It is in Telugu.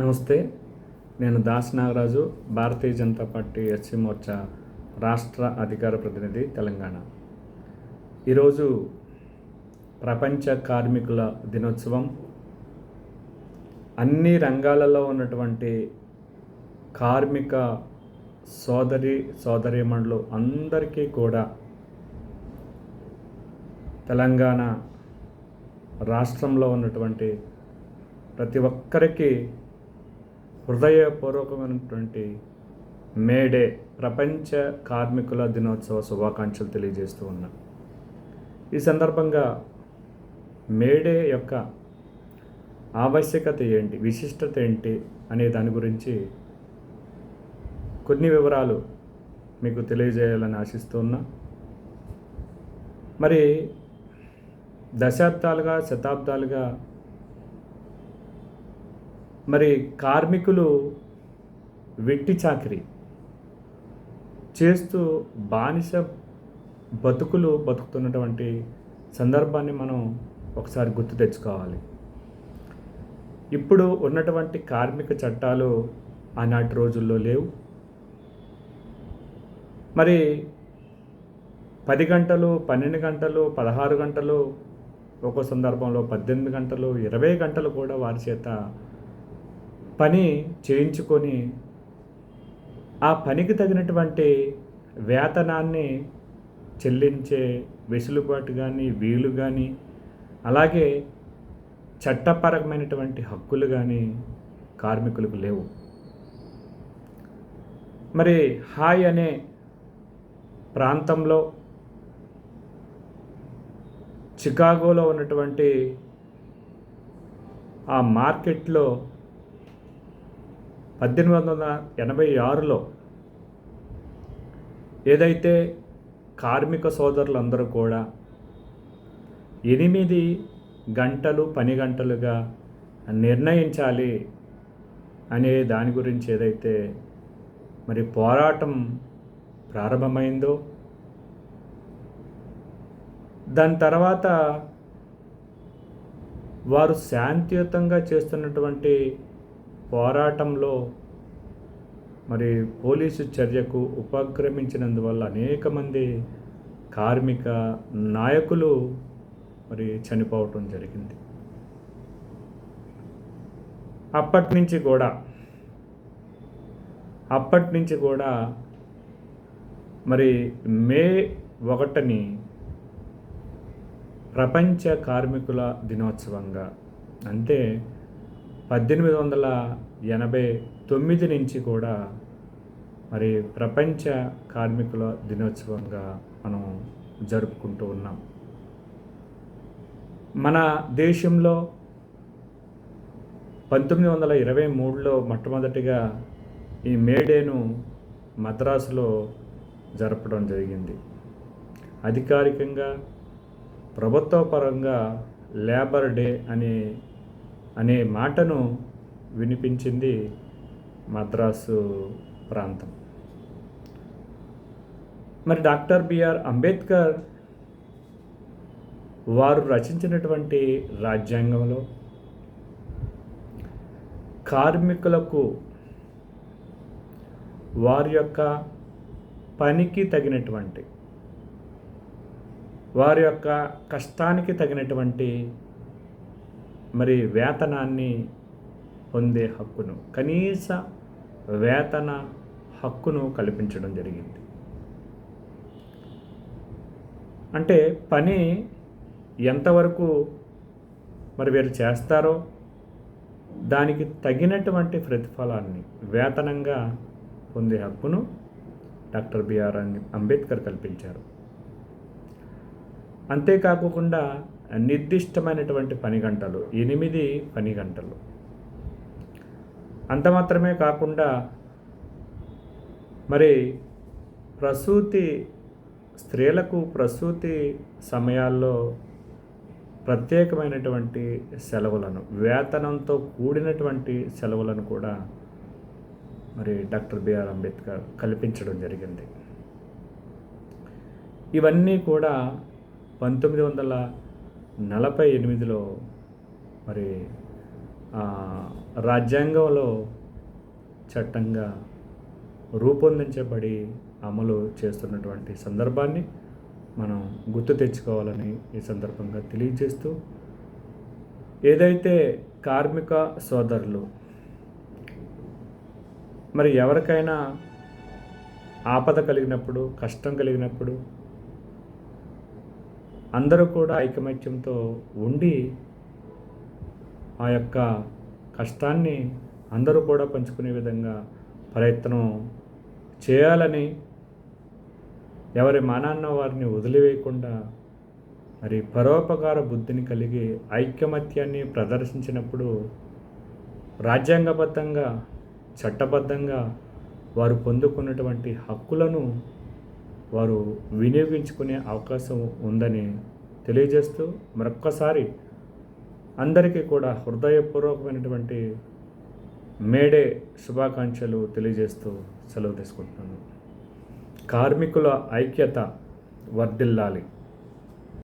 నమస్తే నేను దాస్ నాగరాజు భారతీయ జనతా పార్టీ ఎస్సీ మోర్చా రాష్ట్ర అధికార ప్రతినిధి తెలంగాణ. ఈరోజు ప్రపంచ కార్మికుల దినోత్సవం. అన్ని రంగాలలో ఉన్నటువంటి కార్మిక సోదరి సోదరిమణులు అందరికీ కూడా తెలంగాణ రాష్ట్రంలో ఉన్నటువంటి ప్రతి ఒక్కరికి హృదయపూర్వకమైనటువంటి మేడే ప్రపంచ కార్మికుల దినోత్సవ శుభాకాంక్షలు తెలియజేస్తూ ఉన్నా. ఈ సందర్భంగా మేడే యొక్క ఆవశ్యకత ఏంటి విశిష్టత ఏంటి అనే దాని గురించి కొన్ని వివరాలు మీకు తెలియజేయాలని ఆశిస్తూ ఉన్నా. మరి దశాబ్దాలుగా శతాబ్దాలుగా మరి కార్మికులు వెట్టి చాకరీ చేస్తూ బానిస బతుకులు బతుకుతున్నటువంటి సందర్భాన్ని మనం ఒకసారి గుర్తు తెచ్చుకోవాలి. ఇప్పుడు ఉన్నటువంటి కార్మిక చట్టాలు ఆనాటి రోజుల్లో లేవు. మరి పది గంటలు పన్నెండు గంటలు పదహారు గంటలు ఒక్కో సందర్భంలో పద్దెనిమిది గంటలు ఇరవై గంటలు కూడా వారి చేత పని చేయించుకొని ఆ పనికి తగినటువంటి వేతనాన్ని చెల్లించే వెసులుబాటు కానీ వీలు కానీ అలాగే చట్టపరమైనటువంటి హక్కులు కానీ కార్మికులకు లేవు. మరి హాయ్ అనే ప్రాంతంలో చికాగోలో ఉన్నటువంటి ఆ మార్కెట్లో పద్దెనిమిది వందల ఎనభై ఆరులో ఏదైతే కార్మిక సోదరులందరూ కూడా ఎనిమిది గంటలు పని గంటలుగా నిర్ణయించాలి అనే దాని గురించి ఏదైతే మరి పోరాటం ప్రారంభమైందో దాని తర్వాత వారు శాంతియుతంగా చేస్తున్నటువంటి పోరాటంలో మరి పోలీసు చర్యకు ఉపక్రమించినందువల్ల అనేక మంది కార్మిక నాయకులు మరి చనిపోవటం జరిగింది. అప్పటి నుంచి కూడా అప్పటి నుంచి కూడా మరి మే ఒకటిని ప్రపంచ కార్మికుల దినోత్సవంగా అంటే పద్దెనిమిది వందల ఎనభై తొమ్మిది నుంచి కూడా మరి ప్రపంచ కార్మికుల దినోత్సవంగా మనం జరుపుకుంటూ ఉన్నాం. మన దేశంలో పంతొమ్మిది వందల ఇరవై మూడులో మొట్టమొదటిగా ఈ మేడేను మద్రాసులో జరపడం జరిగింది. అధికారికంగా ప్రభుత్వపరంగా లేబర్ డే అనే అనే మాటను వినిపించింది మద్రాసు ప్రాంతం. మరి డాక్టర్ బిఆర్ అంబేద్కర్ వారు రచించినటువంటి రాజ్యాంగంలో కార్మికులకు వారి యొక్క పనికి తగినటువంటి వారి యొక్క కష్టానికి తగినటువంటి మరి వేతనాన్ని పొందే హక్కును కనీస వేతన హక్కును కల్పించడం జరిగింది. అంటే పని ఎంతవరకు మరి వీరు చేస్తారో దానికి తగినటువంటి ప్రతిఫలాన్ని వేతనంగా పొందే హక్కును డాక్టర్ బిఆర్ అంబేద్కర్ కల్పించారు. అంతేకాకుండా నిర్దిష్టమైనటువంటి పని గంటలు ఎనిమిది పని గంటలు అంత మాత్రమే కాకుండా మరి ప్రసూతి స్త్రీలకు ప్రసూతి సమయాల్లో ప్రత్యేకమైనటువంటి సెలవులను వేతనంతో కూడినటువంటి సెలవులను కూడా మరి డాక్టర్ బిఆర్ అంబేద్కర్ కల్పించడం జరిగింది. ఇవన్నీ కూడా పంతొమ్మిది వందల నలభై ఎనిమిదిలో మరి రాజ్యాంగంలో చట్టంగా రూపొందించబడి అమలు చేస్తున్నటువంటి సందర్భాన్ని మనం గుర్తు తెచ్చుకోవాలని ఈ సందర్భంగా తెలియజేస్తూ ఏదైతే కార్మిక సోదరులు మరి ఎవరికైనా ఆపద కలిగినప్పుడు కష్టం కలిగినప్పుడు అందరూ కూడా ఐకమత్యంతో ఉండి ఆ యొక్క కష్టాన్ని అందరూ కూడా పంచుకునే విధంగా ప్రయత్నం చేయాలని ఎవరి మానాన్న వారిని వదిలివేయకుండా మరి పరోపకార బుద్ధిని కలిగి ఐకమత్యాన్ని ప్రదర్శించినప్పుడు రాజ్యాంగబద్ధంగా చట్టబద్ధంగా వారు పొందుకున్నటువంటి హక్కులను వారు వినియోగించుకునే అవకాశం ఉందని తెలియజేస్తూ మరొక్కసారి అందరికీ కూడా హృదయపూర్వకమైనటువంటి మేడే శుభాకాంక్షలు తెలియజేస్తూ సెలవు తీసుకుంటున్నాను. కార్మికుల ఐక్యత వర్ధిల్లాలి.